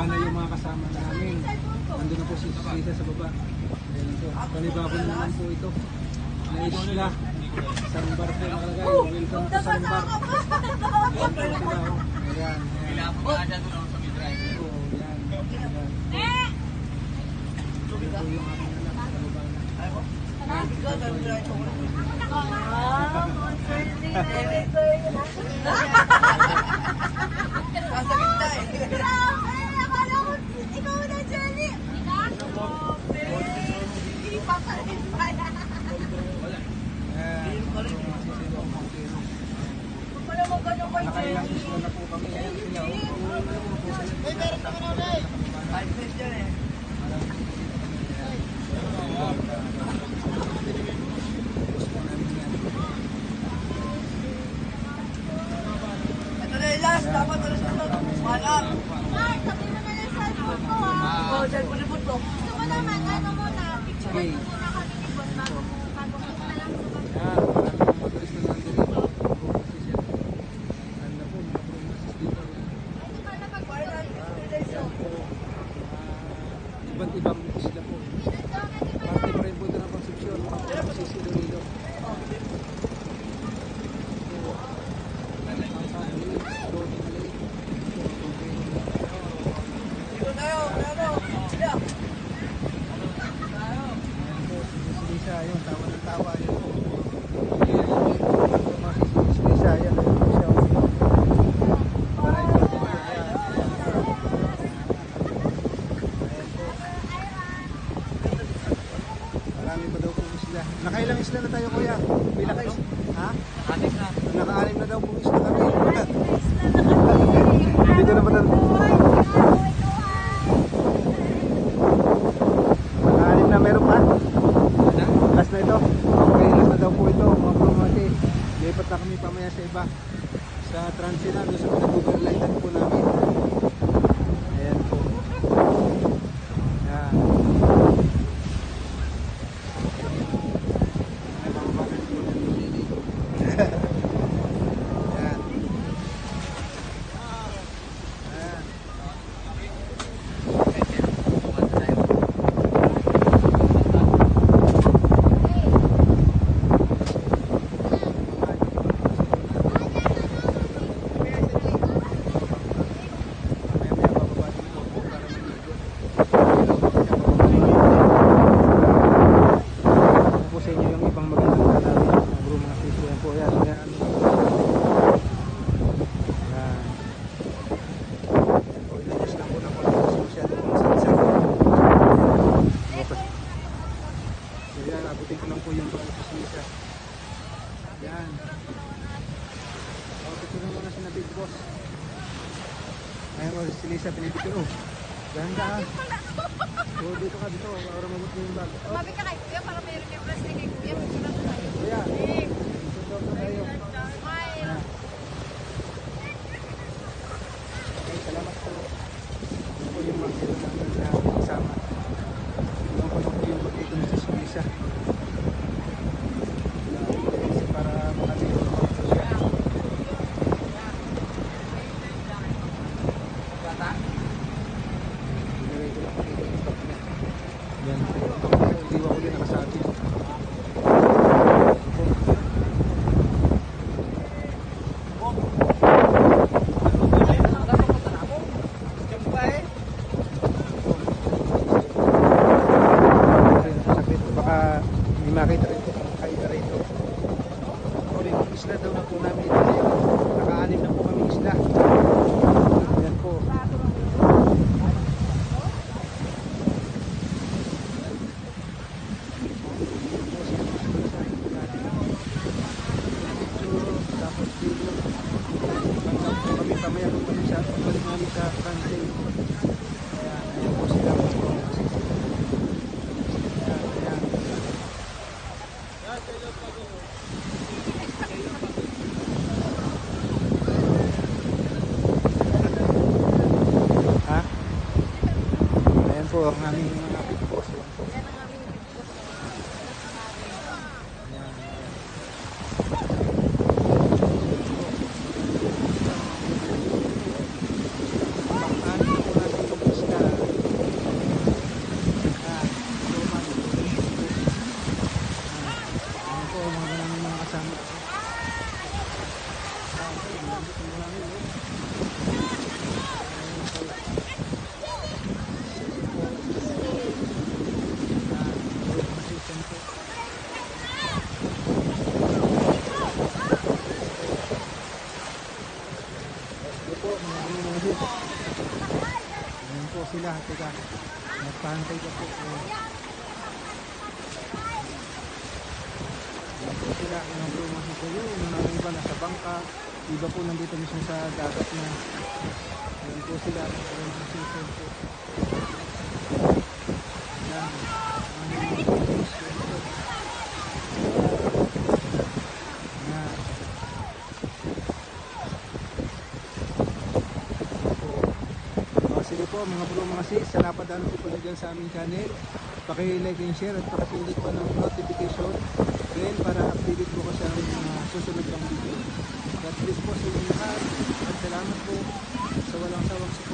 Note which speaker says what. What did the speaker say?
Speaker 1: Baka na yung mga kasama namin. Nandun na po si Lisa sa baba. Ayan po. Panibago na naman po ito. Na isla. Sambar po nakalagay. Welcome to Sambar. Ayan po sila. oh. Ayan. Ayan. Po, yan. Ayan. Ito po yung aming anak sa baba na. Ayan. Nakailang isla na po kami. Ayan sila. oh.
Speaker 2: Ito na yung last, dapat alas na ito. Wala. Oh, dyan po libot to.
Speaker 1: Okay. Ah, maraming motorista na nandito dito. Kasi siya. Ano na po, mga promises dito. Ah, iba't ibang isla po. Parte pa rin po ito ng konstruksyon, mga promises dito dito.
Speaker 2: Dito tayo, ano? Yeah.
Speaker 1: Si Lisa, yun, tawa ng tawa. Yun po. Si Lisa, yan. Siya. Maray po po. Ayan. Ayan po. Marami pa daw pong isla. Nakailang isla na tayo kuya? Pila kayo? Ha? Anim na. Nakaanim na daw pong isla kami. Hindi ko na ba Nakaanim na meron pa? Last na ito. Okay, last na daw po ito. Mga promati. Lipat na kami pamaya sa iba. Sa Transina, doon sa pinag-overlightan po namin. Ayan po. Ayan. May mga bakit po dyan po sili. Ayan. Ayan. Mamaya maya bababa din po po para maligo. Ano po sa inyo yung ibang magandang kalawin. Bro, mga sisi yan po. Yan. Yan. Yan. O, ilalabas lang po ng konti kasi masyado pong saksak. Okay. So yan, abutin ko lang po yung pag-usisa. Yan. O, tutunan mo na si na Big Boss. Ayun ko, si Lisa pinipicture. Oh, ganda ah. Oh, dito ka, dito. Para mabot mo yung bag. Oh,
Speaker 3: Sabi ka kay Kuya, para mayroon yung plastic kay Kuya. Magsulat na tayo.
Speaker 1: kuya. Susunod na tayo.
Speaker 3: Smile.
Speaker 1: Ah. Okay, salamat po. Ito po yung mga kilo namin na kasama. Ito po po yung pagkito na si Lisa. Para makalimutan ko siya. Nilagay ko lang po dito yung stock niya. Yan po. Hindi ko din nakasabi. Sakit. Baka hindi makita rin ito. Makita rin ito. Ulit, isla daw na po namin ito ngayon. Nakaanim na po kami isla. Yan po. Tapos dito, hanggang po kami pamaya kung kami sa balik namin sa Francais. Ayan, ayan po sila. Ha? Ayan po ang aming mga boss. Ayan po. Ayan, ayan. Pang-anim po natin itong nakahantay ka po. Ayan. Ayan po sila, yung po mga sisuyo, yung iba nasa bangka, iba po nandito mismo sa dagat na. Ayan po sila, sisuyo po. Ayan. Ayan yung mga sisuyo po. Ayan. O, sige po mga bro mga sis, sa napadaan po pala dyan sa aming channel. Paki-like and share at pakipindot po ng notification bell para updated po ko sa mga susunod pang video. God bless po sa inyo lahat at salamat po sa walang sawang suporta